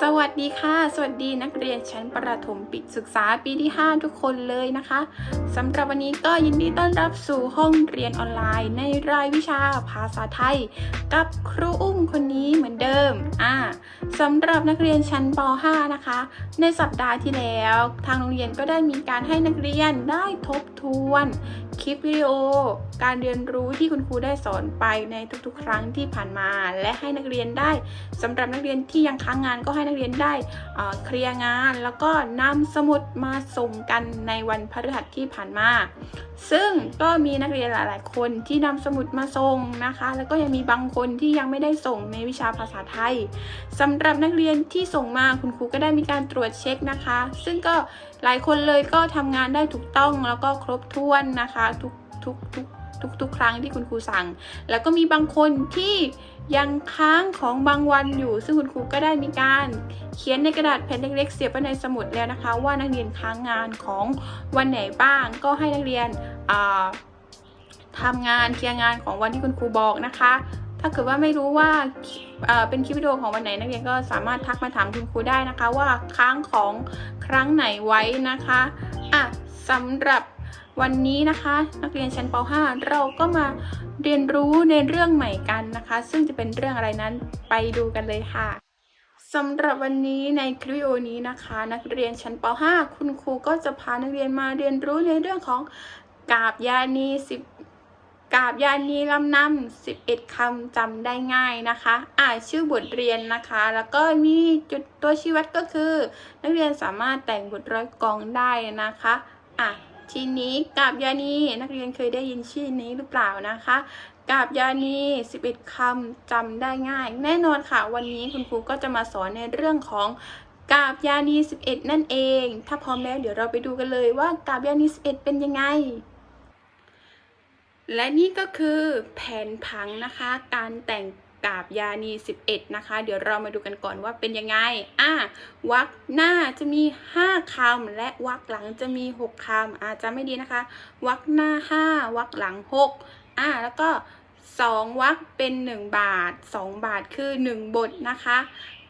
สวัสดีค่ะ สวัสดีนักเรียนชั้นประถมปิดศึกษาปีที่ 5 ทุกคนเลยนะคะสำหรับวันนี้ก็ยินดีต้อนรับสู่ห้องเรียนออนไลน์ ในรายวิชาภาษาไทย กับครูอุ้มคนนี้เหมือนเดิมอ่าสำหรับนักเรียนชั้นป .5 นะคะ ในสัปดาห์ที่แล้ว ทางโรงเรียนก็ได้มีการให้นักเรียนได้ทบทวน คลิปวิดีโอ การเรียนรู้ที่คุณครูได้สอนไปในทุกๆ ครั้งที่ผ่านมา และให้นักเรียนได้สำหรับนักเรียนที่ยังค้างงานก็ให้นักเรียนได้เคลียร์งาน แล้วก็นำสมุดมาส่งกันในวันพฤหัสที่ผ่านมา ซึ่งก็มีนักเรียนหลาย ๆ คนที่นำสมุดมาส่งนะคะ แล้วก็ยังมีบางคนที่ยังไม่ได้ส่งในวิชาภาษาไทยสำหรับนักเรียนที่ส่งมาคุณครูก็ได้มีการตรวจเช็คนะคะ ซึ่งก็หลายคนเลยก็ทำงานได้ถูกต้องแล้วก็ครบถ้วนนะคะทุกทุกทุก ทุกทุกครั้งที่คุณครูสั่ง แล้วก็มีบางคนที่ยังค้างของบางวันอยู่ ซึ่งคุณครูก็ได้มีการเขียนในกระดาษแผ่นเล็กๆ เสียบไว้ในสมุดแล้วนะคะ ว่านักเรียนค้างงานของวันไหนบ้าง ก็ให้นักเรียนอ่าทำงานเคลียร์งานของวันที่คุณครูบอกนะคะ ถ้าเกิดว่าไม่รู้ว่าเอ่อเป็นคลิปวิดีโอของวันไหนนักเรียนก็สามารถทักมาถามคุณครูได้นะคะ ว่าค้างของครั้งไหนไว้นะคะอะสำหรับ วันนี้นะคะ นักเรียนชั้นป .5 เราก็มาเรียนรู้ในเรื่องใหม่กันนะคะ ซึ่งจะเป็นเรื่องอะไรนั้นไปดูกันเลยค่ะสำหรับวันนี้ในคลิปวิดีโอนี้นะคะ นักเรียนชั้นป .5 คุณครูก็จะพานักเรียนมาเรียนรู้ในเรื่องของกาบยานีสิบกาบยานีลำนำ11คำจำได้ง่ายนะคะ อ่านชื่อบทเรียนนะคะ แล้วก็มีจุดตัวชี้วัดก็คือ นักเรียนสามารถแต่งบทร้อยกองได้นะคะ อะ ทีนี้กาบยานีนักเรียนเคยได้ยินชื่อนี้หรือเปล่านะคะกาบยานี11คำจำได้ง่าย แน่นอนค่ะ วันนี้คุณครูก็จะมาสอนในเรื่องของกาบยานี11 นั่นเอง ถ้าพร้อมแล้วเดี๋ยวเราไปดูกันเลยว่ากาบยานี11 เป็นยังไง และนี่ก็คือแผนผังนะคะ การแต่ง กาบยานี 11 นะคะ เดี๋ยวเรามาดูกันก่อนว่าเป็นยังไง อะวรรคหน้าจะมี 5คำและวรรคหลังจะมี 6คำอาจจะไม่ดีนะคะวรรคหน้า 5วรรคหลัง 6 อะแล้วก็ 2วรรคเป็น 1 บาท 2 บาทคือ 1 บทนะคะ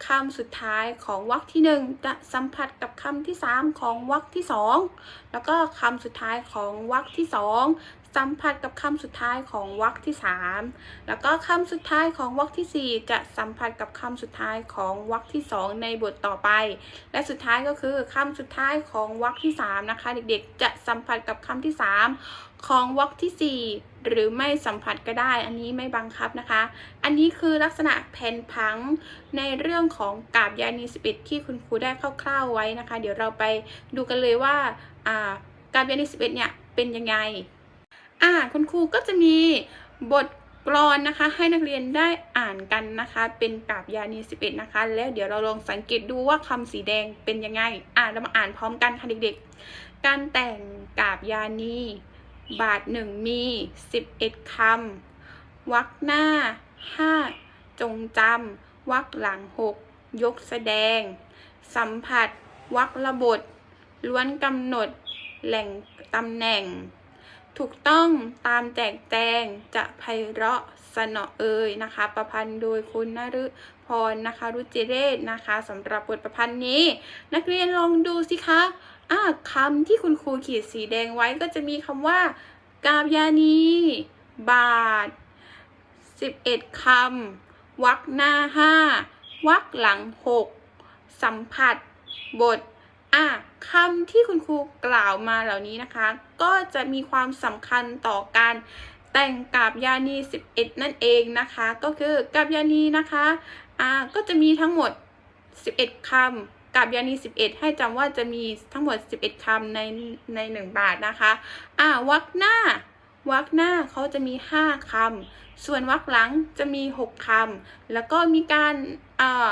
คำสุดท้ายของวรรคที่ 1 จะสัมผัสกับคำที่ 3 ของวรรคที่ 2 แล้วก็คำสุดท้ายของวรรคที่ 2 สัมผัสกับคำสุดท้ายของวรรคที่ 3 แล้วก็คำสุดท้ายของวรรคที่ 4 จะสัมผัสกับคำสุดท้ายของวรรคที่ 2 ในบทต่อไป และสุดท้ายก็คือคำสุดท้ายของวรรคที่ 3 นะคะ เด็กๆ จะสัมผัสกับคำที่ 3 ของวรรคที่ 4 หรือไม่สัมผัสก็ได้ อันนี้ไม่บังคับนะคะ อันนี้คือลักษณะแผ่นผังในเรื่องของกาบยานี11ที่คุณครูได้คร่าวๆไว้นะคะ เดี๋ยวเราไปดูกันเลยว่า กาบยานี11เนี่ยเป็นยังไง อ่าคุณครูก็จะมีบทกลอนนะคะ ให้นักเรียนได้อ่านกันนะคะ เป็นกาบยานี11 นะคะ แล้วเดี๋ยวเราลองสังเกตดูว่าคำสีแดงเป็นยังไง อ่าเรามาอ่านพร้อมกันค่ะเด็กๆ การแต่งกาบยานีบาทหนึ่งมี 11 คำวรรคหน้า 5 จงจำวรรคหลัง 6 ยกแสดง สัมผัสวรรคระบท ล้วนกำหนด แหล่งตำแหน่ง ถูกต้องตามแจกแจงจะไพเราะสนอเอยนะคะ ประพันธ์โดยคุณนฤพรนะคะรุจิเรศนะคะสำหรับบทประพันธ์นี้ นักเรียนลองดูสิคะอ่าคำที่คุณครูขีดสีแดงไว้ก็จะมีคำว่า กาบยานี บาท 11 คำวรรคหน้า 5วรรคหลัง 6 สัมผัส บท อะคำที่คุณครูกล่าวมาเหล่านี้นะคะ ก็จะมีความสำคัญต่อการแต่งกาบยานี 11 นั่นเองนะคะ ก็คือกาบยานีนะคะอ่าก็จะมีทั้งหมด 11คำกาบยานี 11 ให้จำว่าจะมีทั้งหมด 11คำในใน 1 บาทนะคะอ่าวรรคหน้าวรรคหน้าเขาจะมี 5คำส่วนวรรคหลังจะมี 6คำแล้วก็มีการอ่า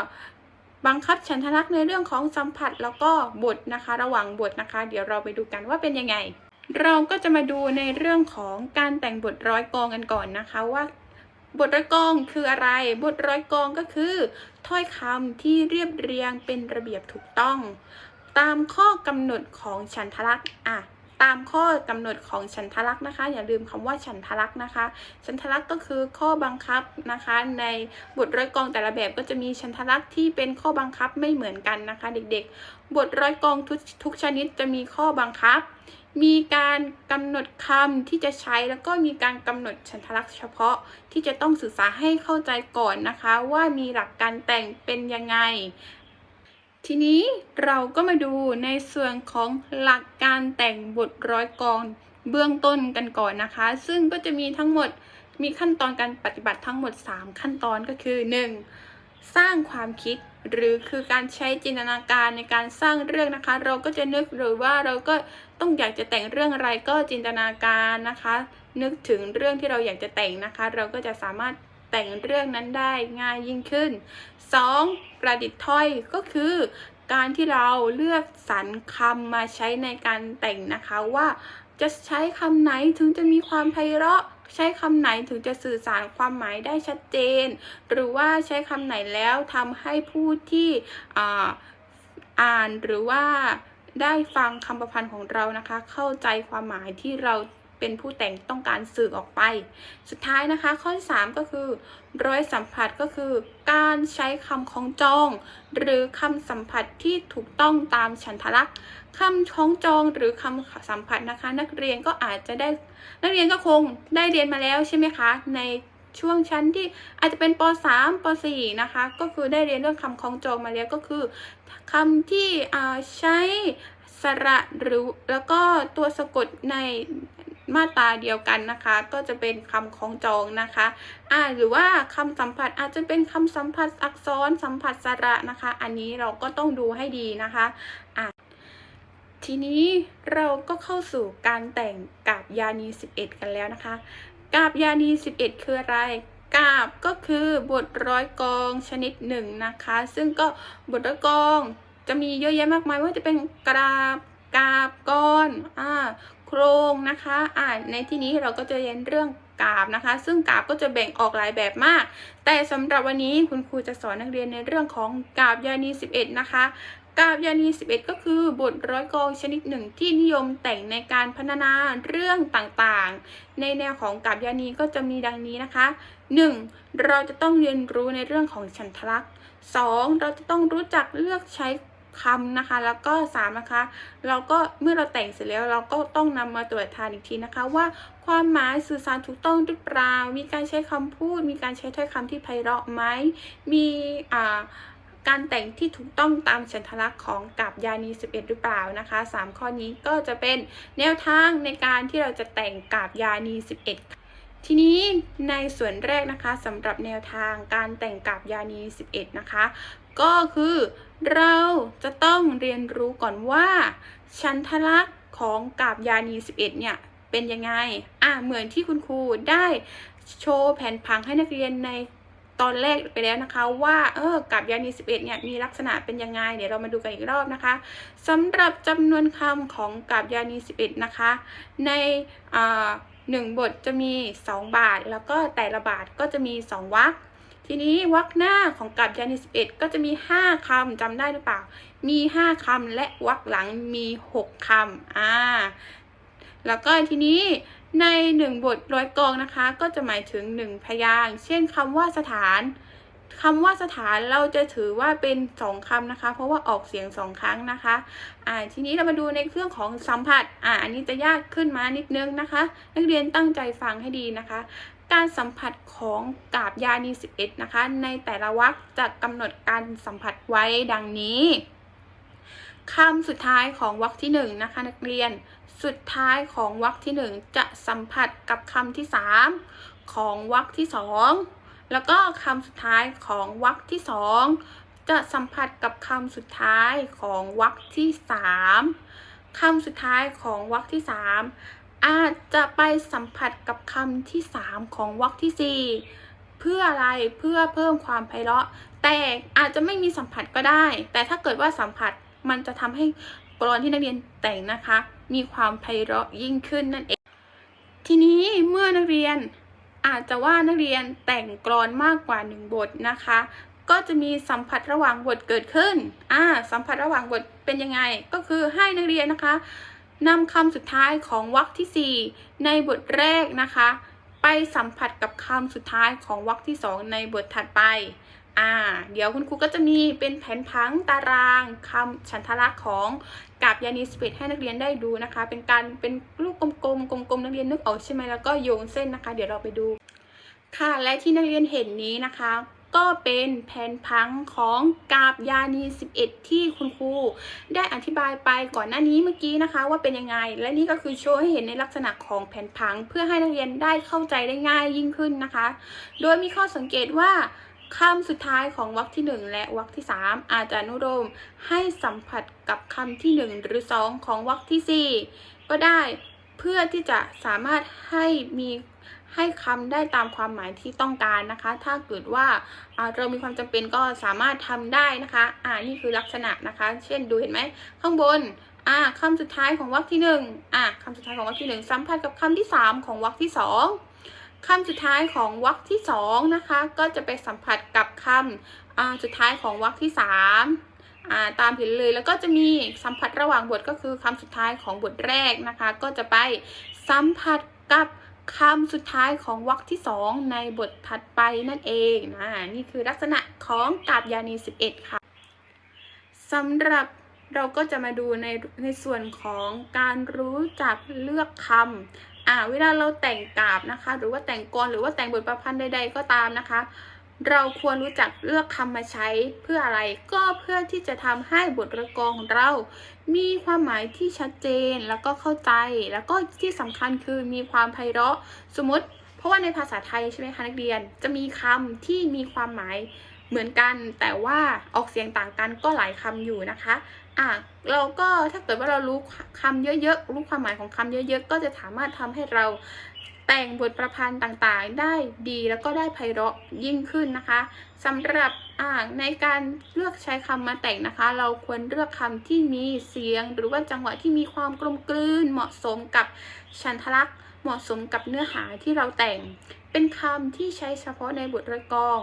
บังคับฉันทลักษณ์ในเรื่องของสัมผัสแล้วก็บทนะคะ ระหว่างบทนะคะ เดี๋ยวเราไปดูกันว่าเป็นยังไง เราก็จะมาดูในเรื่องของการแต่งบทร้อยกองกันก่อนนะคะว่าบทร้อยกองคืออะไร บทร้อยกองก็คือ ถ้อยคำที่เรียบเรียงเป็นระเบียบถูกต้อง ตามข้อกำหนดของฉันทลักษณ์อะ ตามข้อกำหนดของฉันทลักษณ์นะคะ อย่าลืมคำว่าฉันทลักษณ์นะคะ ฉันทลักษณ์ก็คือข้อบังคับนะคะ ในบทร้อยกองแต่ละแบบก็จะมีฉันทลักษณ์ที่เป็นข้อบังคับไม่เหมือนกันนะคะ เด็กๆ บทร้อยกองทุกทุกชนิดจะมีข้อบังคับ มีการกำหนดคำที่จะใช้แล้วก็มีการกำหนดฉันทลักษณ์เฉพาะที่จะต้องศึกษาให้เข้าใจก่อนนะคะ ว่ามีหลักการแต่งเป็นยังไง ทีนี้เราก็มาดูในส่วนของหลักการแต่งบทร้อยกลอนเบื้องต้นกันก่อนนะคะ ซึ่งก็จะมีทั้งหมดมีขั้นตอนการปฏิบัติทั้งหมด 3 ขั้นตอนก็คือ 1. สร้างความคิดหรือคือการใช้จินตนาการในการสร้างเรื่องนะคะ เราก็จะนึกหรือว่าเราก็ต้องอยากจะแต่งเรื่องอะไรก็จินตนาการนะคะ นึกถึงเรื่องที่เราอยากจะแต่งนะคะ เราก็จะสามารถ แต่งเรื่องนั้นได้ง่ายยิ่งขึ้น 2. ประดิษฐ์ถ้อยก็คือการที่เราเลือกสรรคำมาใช้ในการแต่งนะคะว่าจะใช้คำไหนถึงจะมีความไพเราะ ใช้คำไหนถึงจะสื่อสารความหมายได้ชัดเจน หรือว่าใช้คำไหนแล้วทำให้ผู้ที่อ่าอ่านหรือว่าได้ฟังคำประพันธ์ของเรานะคะ เข้าใจความหมายที่เรา เป็นผู้แต่งต้องการสื่อออกไป สุดท้ายนะคะ ข้อที่3ก็คือร้อยสัมผัสก็คือ การใช้คำของจอง หรือคำสัมผัสที่ถูกต้องตามฉันทลักษณ์คำของจองหรือคำสัมผัสนะคะ นักเรียนก็อาจจะได้ นักเรียนก็คงได้เรียนมาแล้วใช่ไหมคะในช่วงชั้นที่อาจจะเป็นป .3 ป .4 นะคะ ก็คือได้เรียนเรื่องคำคล้องจองมาแล้วก็คือคำที่อ่าใช้สระหรือแล้วก็ตัวสะกดใน มาตราเดียวกันนะคะ ก็จะเป็นคำคล้องจองนะคะอ่าหรือว่าคำสัมผัสอาจจะเป็นคำสัมผัสอักษรสัมผัสสระนะคะ อันนี้เราก็ต้องดูให้ดีนะคะอ่าทีนี้เราก็เข้าสู่การแต่งกาบยานี 11 กันแล้วนะคะ กาบยานี 11 คืออะไรกาบก็คือบทร้อยกองชนิดหนึ่งนะคะ ซึ่งก็บทร้อยกองจะมีเยอะแยะมากมายว่าจะเป็นกราบ กาบก้อนอ่าโครงนะคะอ่าในที่นี้เราก็จะเรียนเรื่องกาบนะคะ ซึ่งกาบก็จะแบ่งออกหลายแบบมาก แต่สำหรับวันนี้คุณครูจะสอนนักเรียนในเรื่องของกาบยานี 11 นะคะกาบยานี 11 ก็คือบทร้อยกองชนิดหนึ่งที่นิยมแต่งในการพรรณนาเรื่องต่างๆ ในแนวของกาบยานีก็จะมีดังนี้นะคะ 1. เราจะต้องเรียนรู้ในเรื่องของฉันทลักษณ์ 2. เราจะต้องรู้จักเลือกใช้ คำนะคะ แล้วก็3นะคะ เราก็เมื่อเราแต่งเสร็จแล้วเราก็ต้องนำมาตรวจทานอีกทีนะคะ ว่าความหมายสื่อสารถูกต้องหรือเปล่า มีการใช้คำพูด มีการใช้ถ้อยคำที่ไพเราะไหมมีอ่าการแต่งที่ถูกต้องตามฉันทลักษณ์ของกับยานี 11 หรือเปล่านะคะ 3 ข้อนี้ก็จะเป็นแนวทางในการที่เราจะแต่งกับยานี 11ทีนี้ในส่วนแรกนะคะสำหรับแนวทางการแต่งกับยานี 11 นะคะ ก็คือ เราจะต้องเรียนรู้ก่อนว่า ชันทลักษณ์ของกาบยานี 11 เนี่ย เป็นยังไง อะเหมือนที่คุณครูได้โชว์แผนผังให้นักเรียนในตอนแรกไปแล้วนะคะว่าเออกาบยานี 11 เนี่ยมีลักษณะเป็นยังไง เดี๋ยวเรามาดูกันอีกรอบนะคะสำหรับจำนวนคำของกาบยานี 11 นะคะ ในหนึ่งบทจะมี 2 บาท แล้วก็แต่ละบาทก็จะมี 2วรรค ทีนี้วรรคหน้าของกาบยานี11ก็จะมี5คำจำได้หรือเปล่า มี5คำและวรรคหลังมี6คำอ่า แล้วก็ทีนี้ใน1บทร้อยกองนะคะ ก็จะหมายถึง1พยางเช่นคำว่าสถานคำว่าสถานเราจะถือว่าเป็น2คำนะคะ เพราะว่าออกเสียง2ครั้งนะคะ อ่า ทีนี้เรามาดูในเครื่องของสัมผัส อ่า อันนี้จะยากขึ้นมานิดนึงนะคะ นักเรียนตั้งใจฟังให้ดีนะคะ การสัมผัสของกาบยานี11 นะคะ ในแต่ละวรรคจะกำหนดการสัมผัสไว้ดังนี้คำสุดท้ายของวรรคที่1นะคะนักเรียน สุดท้ายของวรรคที่ 1 จะสัมผัสกับคำที่ 3 ของวรรคที่ 2 แล้วก็คำสุดท้ายของวรรคที่ 2 จะสัมผัสกับคำสุดท้ายของวรรคที่ 3 คำสุดท้ายของวรรคที่ 3 อาจจะไปสัมผัสกับคำที่ 3 ของวรรคที่ 4 เพื่ออะไรเพื่อเพิ่มความไพเราะ แต่อาจจะไม่มีสัมผัสก็ได้ แต่ถ้าเกิดว่าสัมผัสมันจะทำให้กรอนที่นักเรียนแต่งนะคะ มีความไพเราะยิ่งขึ้นนั่นเอง ทีนี้เมื่อนักเรียนอาจจะว่านักเรียนแต่งกรอนมากกว่าหนึ่งบทนะคะ ก็จะมีสัมผัสระหว่างบทเกิดขึ้นอ่าสัมผัสระหว่างบทเป็นยังไง ก็คือให้นักเรียนนะคะ นำคำสุดท้ายของวรรคที่ 4 ในบทแรกนะคะ ไปสัมผัสกับคำสุดท้ายของวรรคที่ 2 ในบทถัดไปอ่าเดี๋ยวคุณครูก็จะมีเป็นแผนผังตารางคำฉันทลักษณ์ของกาบยานีสเปดให้นักเรียนได้ดูนะคะ เป็นการเป็นลูกกลมๆกลมๆนักเรียนนึกออกใช่ไหมแล้วก็โยงเส้นนะคะ เดี๋ยวเราไปดูค่ะและที่นักเรียนเห็นนี้นะคะ ก็เป็นแผนพังของกาบยานี 11 ที่คุณครูได้อธิบายไปก่อนหน้านี้เมื่อกี้นะคะ ว่าเป็นยังไง และนี่ก็คือโชว์ให้เห็นในลักษณะของแผนพังเพื่อให้นักเรียนได้เข้าใจได้ง่ายยิ่งขึ้นนะคะ โดยมีข้อสังเกตว่าคำสุดท้ายของวรรคที่ 1 และวรรคที่ 3 อาจจะอนุโลมให้สัมผัสกับคำที่ 1 หรือ 2 ของวรรคที่ 4 ก็ได้เพื่อที่จะสามารถให้มี ให้คำได้ตามความหมายที่ต้องการนะคะ ถ้าเกิดว่าเรามีความจำเป็นก็สามารถทำได้นะคะ อ่า นี่คือลักษณะนะคะ เช่นดูเห็นไหม ข้างบน อ่าคำสุดท้ายของวรรคที่หนึ่งอ่าคำสุดท้ายของวรรคที่หนึ่งสัมพันธ์กับคำที่สามของวรรคที่สองคำสุดท้ายของวรรคที่สองนะคะ ก็จะไปสัมผัสกับคำอ่าสุดท้ายของวรรคที่สามตามเห็นเลยแล้วก็จะมีสัมผัสระหว่างบทก็คือคำสุดท้ายของบทแรกนะคะ ก็จะไปสัมผัสกับ คำสุดท้ายของวรรคที่สองในบทถัดไปนั่นเองนะนี่คือลักษณะของกาบยานี 11 ค่ะสำหรับเราก็จะมาดูในในส่วนของการรู้จักเลือกคำอ่าเวลาเราแต่งกาบนะคะ หรือว่าแต่งกรหรือว่าแต่งบทประพันธ์ใด ๆ ก็ตามนะคะ เราควรรู้จักเลือกคำมาใช้เพื่ออะไรก็เพื่อที่จะทำให้บทระกรของเรา มีความหมายที่ชัดเจนแล้วก็เข้าใจ แล้วก็ที่สำคัญคือมีความไพเราะสมมติ เพราะว่าในภาษาไทยใช่ไหมคะนักเรียนจะมีคำที่มีความหมายเหมือนกัน แต่ว่าออกเสียงต่างกันก็หลายคำอยู่นะคะอะเราก็ถ้าเกิดว่าเรารู้คำเยอะๆรู้ความหมายของคำเยอะ ๆ ก็จะสามารถทำให้เรา แต่งบทประพันธ์ต่างๆ ได้ดีแล้วก็ได้ไพเราะยิ่งขึ้นนะคะสำหรับอ่าในการเลือกใช้คำมาแต่งนะคะ เราควรเลือกคำที่มีเสียง หรือว่าจังหวะที่มีความกลมกลืน เหมาะสมกับฉันทลักษณ์เหมาะสมกับเนื้อหาที่เราแต่ง เป็นคำที่ใช้เฉพาะในบทระกร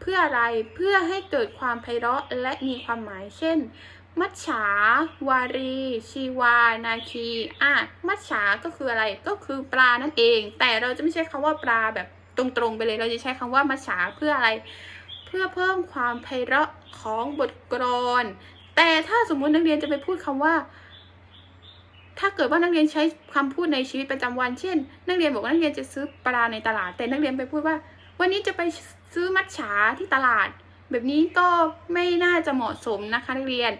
เพื่ออะไรเพื่อให้เกิดความไพเราะและมีความหมายเช่น มัจฉาวารี ชีวา นาคีอะมัจฉาก็คืออะไรก็คือปลานั่นเอง แต่เราจะไม่ใช้คำว่าปลาแบบตรงๆไปเลย เราจะใช้คำว่ามัจฉาเพื่ออะไร เพื่อเพิ่มความไพเราะของบทกลอน แต่ถ้าสมมุตินักเรียนจะไปพูดคำว่า ถ้าเกิดว่านักเรียนใช้คำพูดในชีวิตประจำวัน เช่น นักเรียนบอกว่านักเรียนจะซื้อปลาในตลาด แต่นักเรียนไปพูดว่า วันนี้จะไปซื้อมัทฉาที่ตลาด แบบนี้ก็ไม่น่าจะเหมาะสมนะคะนักเรียน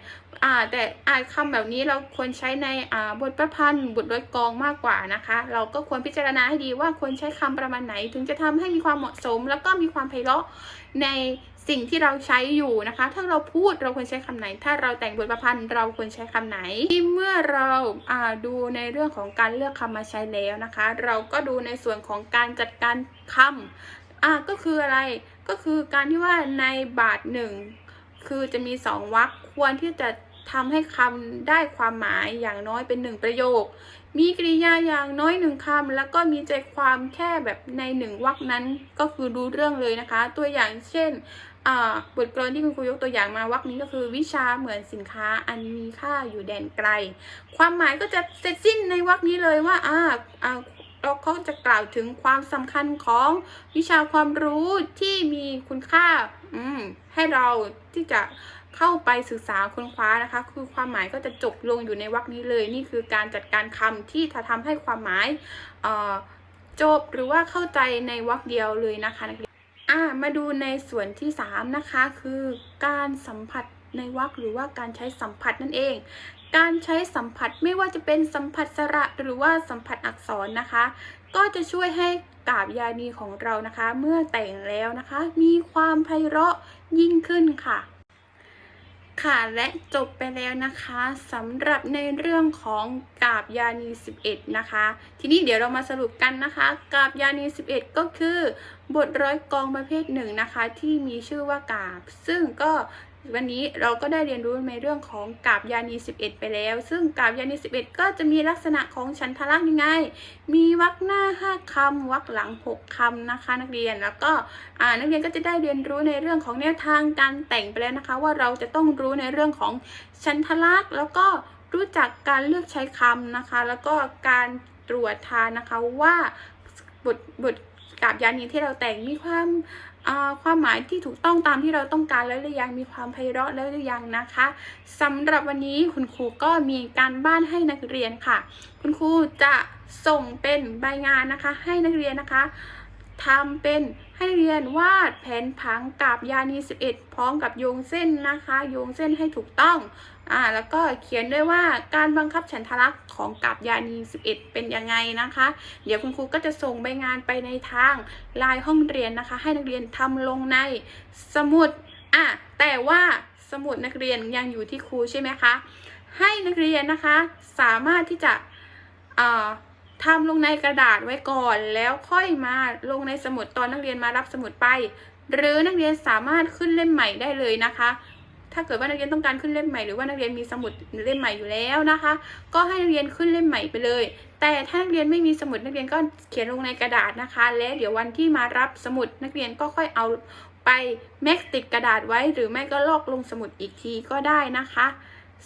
อ่าแต่อาคำแบบนี้เราควรใช้ในอ่าบทประพันธ์บทร้อยกองมากกว่านะคะ เราก็ควรพิจารณาให้ดีว่าควรใช้คำประมาณไหน ถึงจะทำให้มีความเหมาะสม แล้วก็มีความไพเราะในสิ่งที่เราใช้อยู่นะคะ ถ้าเราพูดเราควรใช้คำไหน ถ้าเราแต่งบทประพันธ์เราควรใช้คำไหนที่เมื่อเราอ่าดูในเรื่องของการเลือกคำมาใช้แล้วนะคะ เราก็ดูในส่วนของการจัดการคำอ่าก็คืออะไร ก็คือการที่ว่าในบาทหนึ่งคือจะมีสองวรรคควรที่จะทำให้คำได้ความหมายอย่างน้อยเป็นหนึ่งประโยค มีกริยาอย่างน้อยหนึ่งคำแล้วก็มีใจความแค่แบบในหนึ่งวรรคนั้นก็คือรู้เรื่องเลยนะคะ ตัวอย่างเช่นบทกลอนที่คุณครูยกตัวอย่างมาวรรคนี้ก็คือวิชาเหมือนสินค้าอันมีค่าอยู่แดนไกล ความหมายก็จะเสร็จสิ้นในวรรคนี้เลยว่าอ่า เราเขาจะกล่าวถึงความสำคัญของวิชาความรู้ที่มีคุณค่าให้เราที่จะเข้าไปศึกษาค้นคว้านะคะ คือความหมายก็จะจบลงอยู่ในวรรคนี้เลย นี่คือการจัดการคำที่จะทำให้ความหมายจบหรือว่าเข้าใจในวรรคเดียวเลยนะคะนักเรียนมาดูในส่วนที่3นะคะคือการสัมผัสในวรรคหรือว่าการใช้สัมผัสนั่นเอง การใช้สัมผัสไม่ว่าจะเป็นสัมผัสสระหรือว่าสัมผัสอักษรนะคะ ก็จะช่วยให้กาบยานีของเรานะคะ เมื่อแต่งแล้วนะคะ มีความไพเราะยิ่งขึ้นค่ะ ค่ะและจบไปแล้วนะคะสำหรับในเรื่องของกาบยานี 11 นะคะ ทีนี้เดี๋ยวเรามาสรุปกันนะคะ กาบยานี 11 ก็คือบทร้อยกองประเภทหนึ่งนะคะ ที่มีชื่อว่ากาบ ซึ่งก็ วันนี้เราก็ได้เรียนรู้ในเรื่องของกาบยานี 11 ไปแล้ว ซึ่งกาบยานี 11 ก็จะมีลักษณะของฉันทลักษณ์ยังไง มีวรรคหน้า 5คำวรรคหลัง 6คำนะคะ นักเรียนแล้วก็นักเรียนก็จะได้เรียนรู้ในเรื่องของแนวทางการแต่งไปแล้วนะคะ ว่าเราจะต้องรู้ในเรื่องของฉันทลักษณ์แล้วก็รู้จักการเลือกใช้คำนะคะ แล้วก็การตรวจทานนะคะว่าบทบทกาบยานีที่เราแต่งมีความ ความหมายที่ถูกต้องตามที่เราต้องการแล้วหรือยังมีความไพเราะแล้วหรือยังนะคะสำหรับวันนี้คุณครูก็มีการบ้านให้นักเรียนค่ะ คุณครูจะส่งเป็นใบงานนะคะ ให้นักเรียนนะคะทำเป็นให้เรียนวาดแผนผังกาบยานี11 พร้อมกับโยงเส้นนะคะ โยงเส้นให้ถูกต้อง อ่าแล้วก็เขียนด้วยว่าการบังคับฉันทลักษ์ของกาบยานี 11 เป็นยังไงนะคะ เดี๋ยวคุณครูก็จะส่งใบงานไปในทางไลน์ห้องเรียนนะคะ ให้นักเรียนทำลงในสมุดอะแต่ว่าสมุดนักเรียนยังอยู่ที่ครูใช่ไหมคะให้นักเรียนนะคะสามารถที่จะอ่าทำลงในกระดาษไว้ก่อนแล้วค่อยมาลงในสมุดตอนนักเรียนมารับสมุดไป หรือนักเรียนสามารถขึ้นเล่มใหม่ได้เลยนะคะ ถ้าเกิดว่านักเรียนต้องการขึ้นเล่มใหม่หรือว่านักเรียนมีสมุดเล่มใหม่อยู่แล้วนะคะ ก็ให้นักเรียนขึ้นเล่มใหม่ไปเลย แต่ถ้านักเรียนไม่มีสมุดนักเรียนก็เขียนลงในกระดาษนะคะ และเดี๋ยววันที่มารับสมุดนักเรียนก็ค่อยเอาไปแม็กติดกระดาษไว้หรือไม่ก็ลอกลงสมุดอีกทีก็ได้นะคะ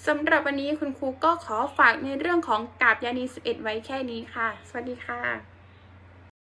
สำหรับวันนี้คุณครูก็ขอฝากในเรื่องของกาบยานี 11 ไว้แค่นี้ค่ะ สวัสดีค่ะ